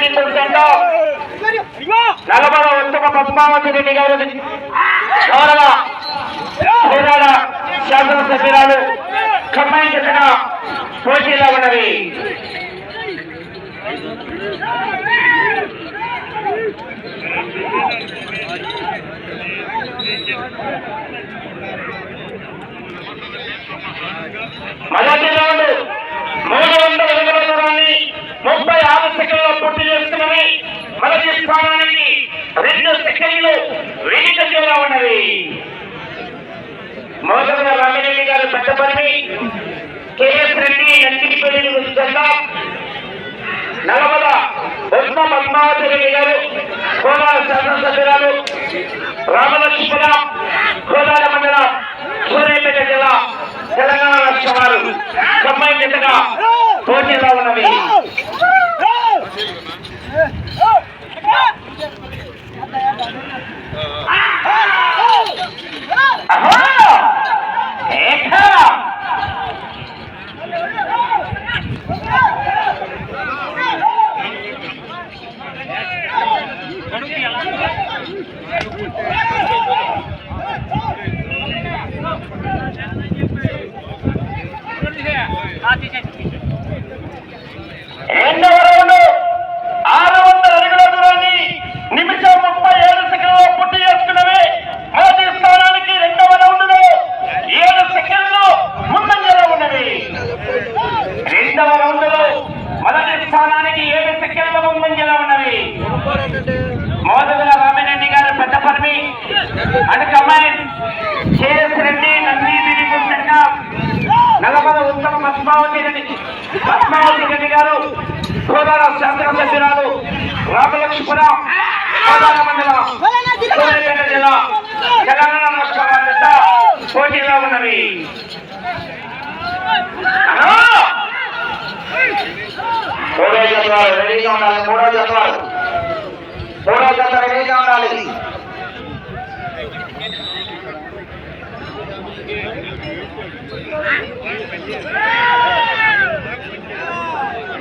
Nandi medical centre నలభై ఉత్తమ పద్మావతి రెడ్డి గారు గౌరవ పోరాడ శాసనసభ్యురాలు కమాండ్ జతగా పోటీలో ఉన్నవి. మొదటి రౌండ్ మూడు వందల అడుగుల దూరాన్ని ముప్పై ఆరు సెకండ్లో పూర్తి చేసుకున్నవి మొదటి స్థానానికి రెండు సెకండ్లు వెనుకంజలో ఉన్నవి మోదల రామిరెడ్డి గారు పెద్దపల్లి కేఎస్ రెడ్డి నందిపల్లి జిల్లా నలభద ఉత్తమ పద్మావతి రెడ్డి గారు కోలార శాసనసభ్యురాలు. రామలక్ష్మణ కోలార మండలం సూర్యాపేట జిల్లా తెలంగాణ రాష్ట్ర వారు. సంబంధితంగా పోటీలో ఉన్నవి అహో! ఏకా! రెండవ రౌండ్ ఆరు వందల అడుగుల దూరాన్ని నిమిషం ముప్పై ఏడు సెకండ్లో పూర్తి చేసుకున్నవి మొదటి స్థానానికి రెండవ రౌండ్లో ఏడు సెకండ్లు ముందంజలో ఉన్నవి రెండవ రౌండ్లో మొదటి స్థానానికి ఏడు సెకండ్ల ముందంజలో ఉన్నవి మోదగుల రామిరెడ్డి గారు పెద్దపల్లి అటు command KS Reddy Nandi Dilip center నలభై ఉత్తమ పద్మావతి రెడ్డి పద్మావతి రెడ్డి గారు కోదాడ శాసనసభ్యురాలు జిల్లా తెలంగాణ రాష్ట్ర పోటీలో ఉన్నవి. మూడో జత రెడీగా ఉండాలి మూడో జత మూడో జత రెడీగా ఉండాలి.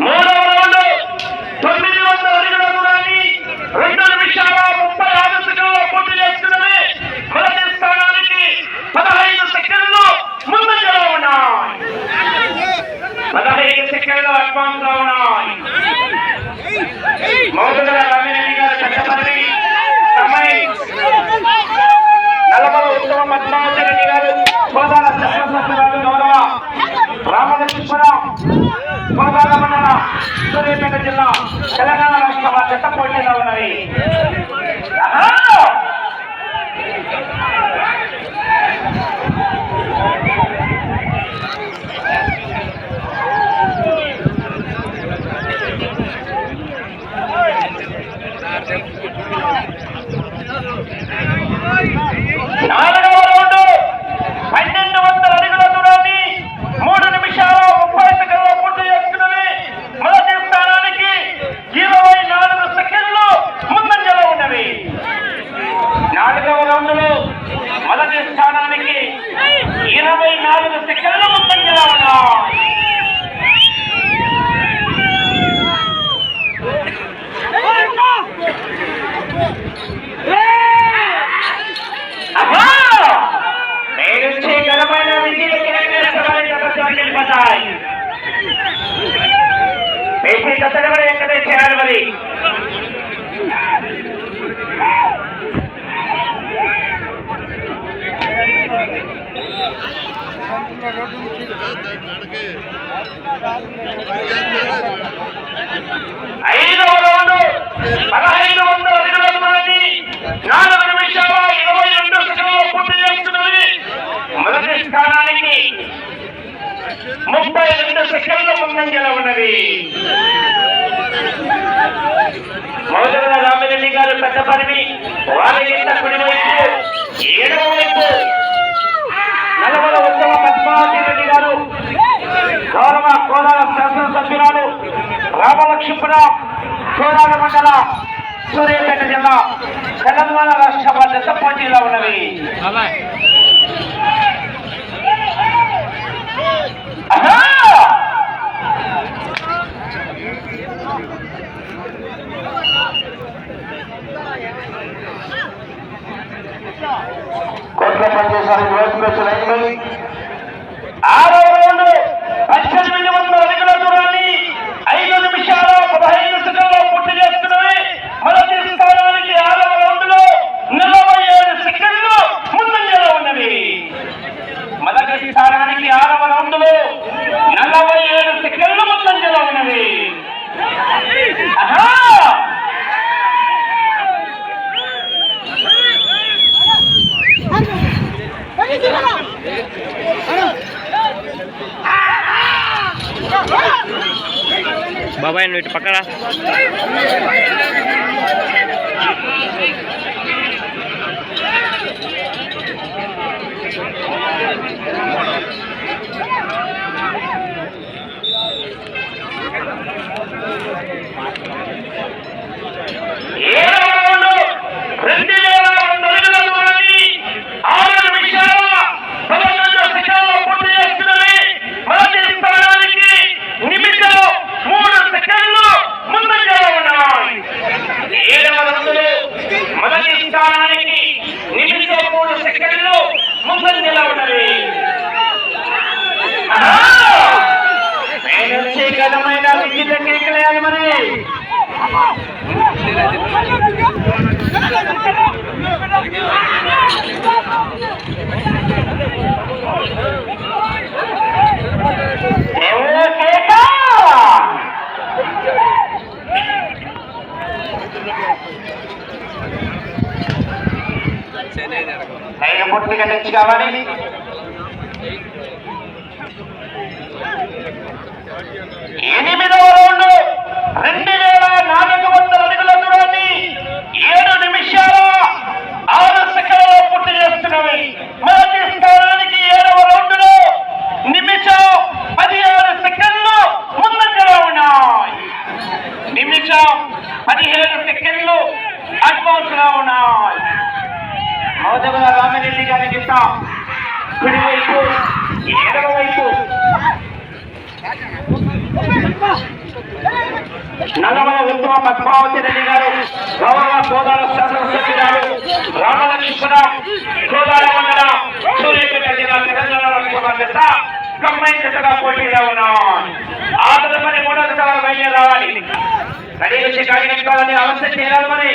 మూడో రౌండ్ తొమ్మిది వందల అడుగుల దూరాన్ని రెండు నిమిషాలు ముప్పై ఆరు సెకండ్ల పూర్తి చేస్తున్నది మొదటి స్థానానికి పదహైదు సెకండ్లు ముందంజలో ఉన్నాయి పదహైదు సెకండ్లు అడ్వాన్స్లో ఉన్నాయి మౌదుగల రవిరెడ్డి గారు చట్టపల్లి తమ్మాయి నలభై ఉత్తమ పద్మావతి రెడ్డి గారు కోదాల శాసనసభ్యురాలు గౌరవ రామలక్ష్మణం కోదాల మండల సూర్యాపేట జిల్లా తెలంగాణ రాష్ట్ర చెత్త పోటీలో ఉన్నవి ఆహా! నాలుగవ రౌండ్ పన్నెండు వందల అడుగుల దూరాన్ని మూడు నిమిషాల ముప్పై సెకండ్ల పూర్తి చేసుకున్నది మొదటి స్థానానికి ఇరవై నాలుగు సెకండ్లు ముందంజలో ఉన్నవి నాలుగవ రౌండ్లో మొదటి స్థానానికి ఇరవై నాలుగు సెకండ్లు ముందంజలో ఉన్నాయి అబ్బా! నేనుంచే ఘనమైన విజయ కిరణేశ్వరాన్ని ప్రపంచానికి వెళ్ళిపోతాయి. పేసీ దత్తని కూడా ఎక్కడే చేయాలి మరి ఐదవ రౌండ్ పదహైదు వందల అడుగుల దూరాన్ని నాలుగు నిమిషాల ఇరవై రెండు సెకండ్లు పూర్తి చేస్తున్నది మొదటి స్థానానికి ముప్పై రెండు సెకండ్ల ముందంజలో ఉన్నది మౌదల రామిరెడ్డి గారు పెద్ద పరిమి వారి కింద ఏడవ వైపు ఉత్తమ పద్మావతి రెడ్డి గారు గౌరవ కోదాల శాసనసభ్యురాలు రామలక్ష్మణ కోదాల మండల సూర్యాపేట జిల్లా తెలంగాణ రాష్ట్ర బాధ్యత పోటీలో ఉన్నవి ఆహా! బాబాయ్ నువ్వు ఇటు పక్కన ఏడవ రౌండ్ రెండు వేల వంద అడుగుల దూరాన్ని ఆరు నిమిషాల పదకొండు సెకండ్లు పూర్తి చేస్తున్నది మొదటి స్థానానికి నిమిషం మూడు సెకండ్లు ముందంజలో ఉన్నాయి ఏడవ రౌండ్లో మొదటి స్థానానికి నిమిషం మూడు సెకండ్లు ముందంజలో ఉన్నది వచ్చే గతమైన విద్యుత్ కేకలేయాలి మరి ఎవరో కేక కావాలి ఎనిమిదవ రౌండ్ రెండు వేల నాలుగు వందల అడుగుల దూరాన్ని ఏడు నిమిషాల ఆరు సెకండ్లో పూర్తి చేస్తున్నవి. మొదటి స్థానానికి ఏడవ రౌండ్లో నిమిషం పదిహేడు సెకండ్లు ముందంజలో ఉన్నాయి. నిమిషం పదిహేడు సెకండ్లు అడ్వాన్స్లో ఉన్నాయి. మొదటగా రామిరెడ్డి గారికి ఇస్తాం కుడివైపు ఎడమ వైపు. నల్లమల ఉత్తమ పద్మావతి రెడ్డి గారు గౌరవ గోదావరి శాసనసభ్యులు గారు రామలక్ష్మణ గోదావరి మండల సూర్యపేట జిల్లా తెలంగాణ రాష్ట్ర బాధ్యత కంబైన్ జతగా పోటీలో ఉన్నాం ఆ తదుపరి మూడో జత బయలుదేరి రావాలి రెడీ వచ్చి కార్యక్రమాలని అవసరం చేయాలి మరి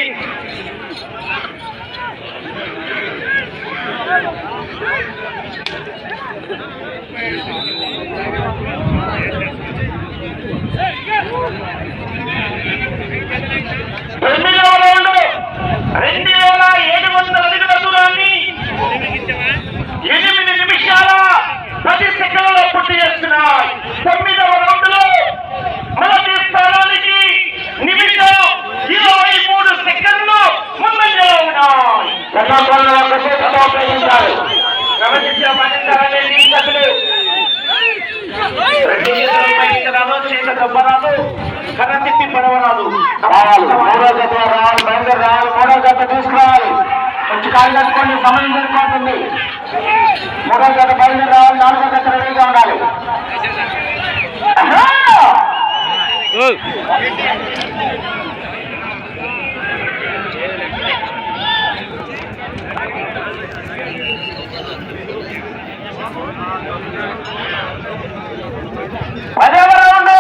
తొమ్మిదవ రౌండ్ రెండు వేల ఏడు వందల అడుగుల దూరాన్ని ఎనిమిది నిమిషాల పది సెకండ్లలో పూర్తి చేస్తున్నాయి తొమ్మిదవ రౌండ్లో మొదటి స్థానానికి నిమిషం ఇరవై మూడు సెకండ్లు ముందంజలో ఉన్నాయి ఉపయోగించారు గమనించిన పన్నెండు నీళ్ళు రాదు చేత దొబ్బరాదు తిప్పి పడవరాదు రావాలి మూడో జత రావాలి బయలుదేరి రావాలి మూడో జత తీసుకురావాలి వచ్చి కాలు కట్టుకోండి సమయం సరిపోతుంది. మూడో జత బయలుదేరి రావాలి నాలుగో జత రెడీగా ఉండాలి ఆహా! ఓ పదవ రౌండ్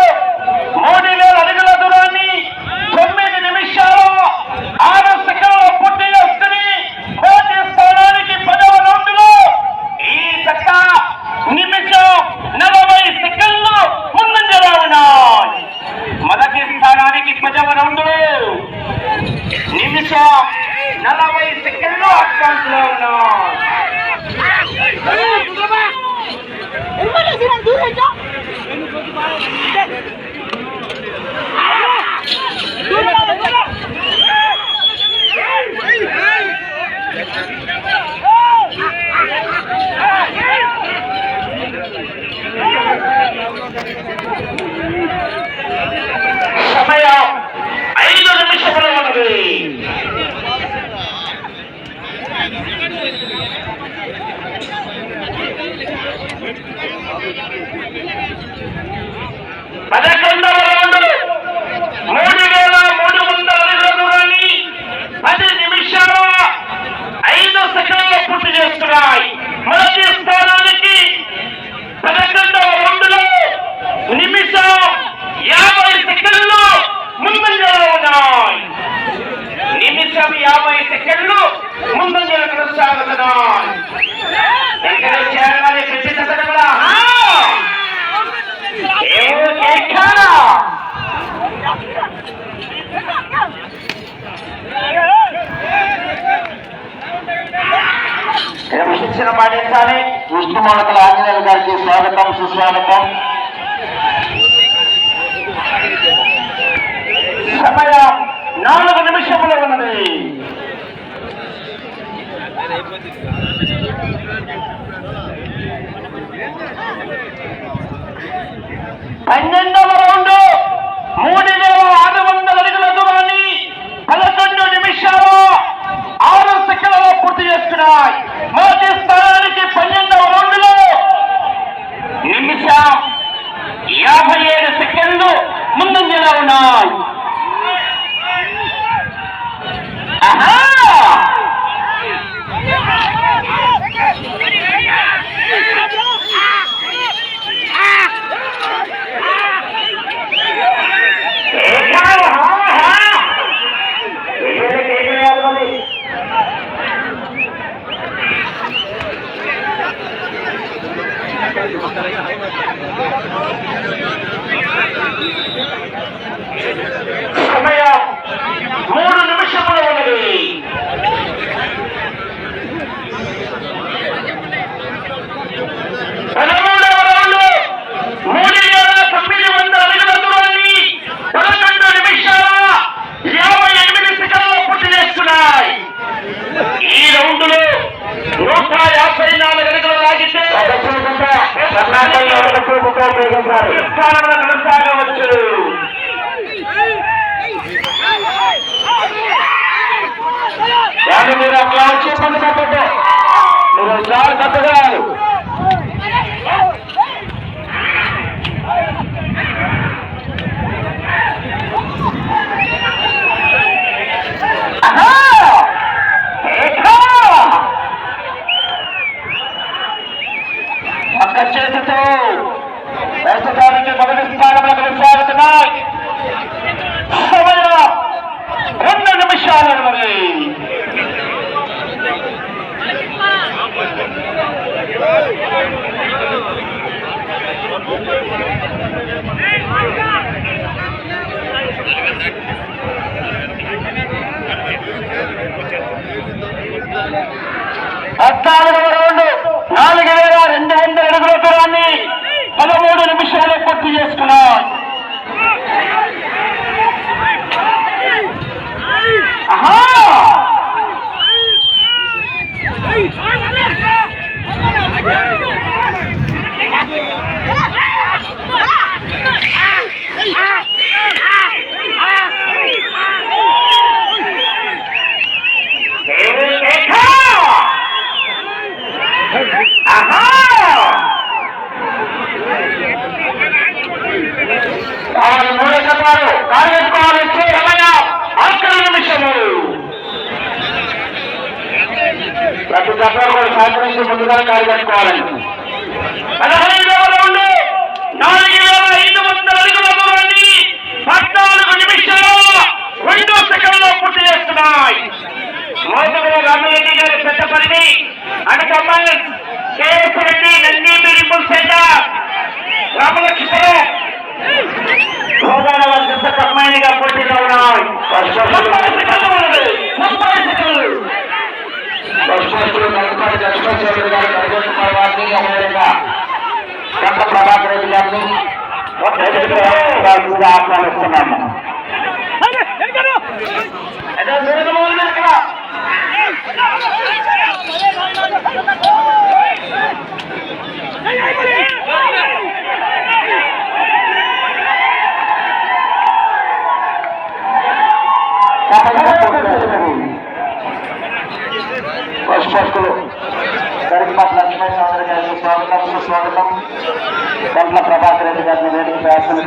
మూడు వేల అడుగుల దూరాన్ని తొమ్మిది నిమిషాలు ఆరు సెకండ్లు పూర్తి చేసుకుని మొదటి స్థానానికి పదవ రౌండ్లో ఈ జత నిమిషం నలభై సెకండ్లు ముందంజలో ఉన్నాయి మొదటి స్థానానికి పదవ రౌండ్ నిమిషం నలభై సెకండ్లు అడ్వాన్స్లో ఉన్నాయి Hermano, si eran duros ya. సమయం ఐదు నిమిషములు ఉన్నది పదకొండవ రౌండ్ మూడు వేల మూడు వందల అడుగుల దూరాన్ని పది నిమిషాల ఐదు సెకండ్లు పూర్తి చేస్తున్నాయి మొదటి స్థానానికి పదకొండవ రౌండ్లో నిమిషం యాభై సెకండ్లు ముందంజలో ఉన్నాయి నిమిషం యాభై సెకండ్లు ముందంజలు కొనసాగుతున్నాయి దగ్గర చేరగానే ప్రతి దశ కూడా పాటించాలి. విష్ణుమూలకల ఆంజనేయులు గారికి స్వాగతం సుస్వాగతం. సమయం నాలుగు నిమిషములు ఉన్నది. పన్నెండవ రౌండ్. మూడు వేల ఆరు వందల అడుగుల దూరాన్ని పదకొండు నిమిషాలు ఆరు సెకండ్లలో పూర్తి చేస్తున్నాయి మొదటి స్థానానికి పన్నెండవ సమయం స్థానంలో కొనసాగవచ్చు కానీ మీరు అట్లా వచ్చి ఇబ్బంది పడ్డట్టు మీరు చాలా పెద్దగా పక్క చేతితో వేసడానికి మొదటి స్థానంలో కొనసాగుతున్నాయి సమయం రెండు నిమిషాలు మరి పద్నాలుగవ రౌండ్ నాలుగు వేల రెండు వందల అడుగుల దూరాన్ని పదమూడు నిమిషాలు పూర్తి చేసుకున్నాం ఆహా! ఏకా! ఆహా! కావాలి మూడు కట్టారు కార్యక్రమాలు వచ్చే సమయం ఆఖరి నిమిషము ప్రతి కట్టారు కూడా సహకరించి ముందుగా కార్యక్రమాలండి పదహైదవ రౌండ్ నాలుగు వేల ఐదు వందల అడుగుల దూరాన్ని పద్నాలుగు నిమిషాలు రెండు సెకండ్లో పూర్తి చేస్తున్నాయి మోసగుడు రామరెడ్డి గారి Peddapalli అనకమ్మల్ KS Reddy Nandi medical center Ramalakshman భోగాల సిద్ధ కమ్మాయిగా పోటీలో ఉన్నాయి ముప్పై సెకండ్లు ఉన్నది ముప్పై సెకండ్లు డాక్టర్ ప్రభాకర్ రెడ్డి గారిని ఆహ్వానిస్తున్నాము గంట్ల ప్రభాకర్ రెడ్డి గారిని వేదిక శాసన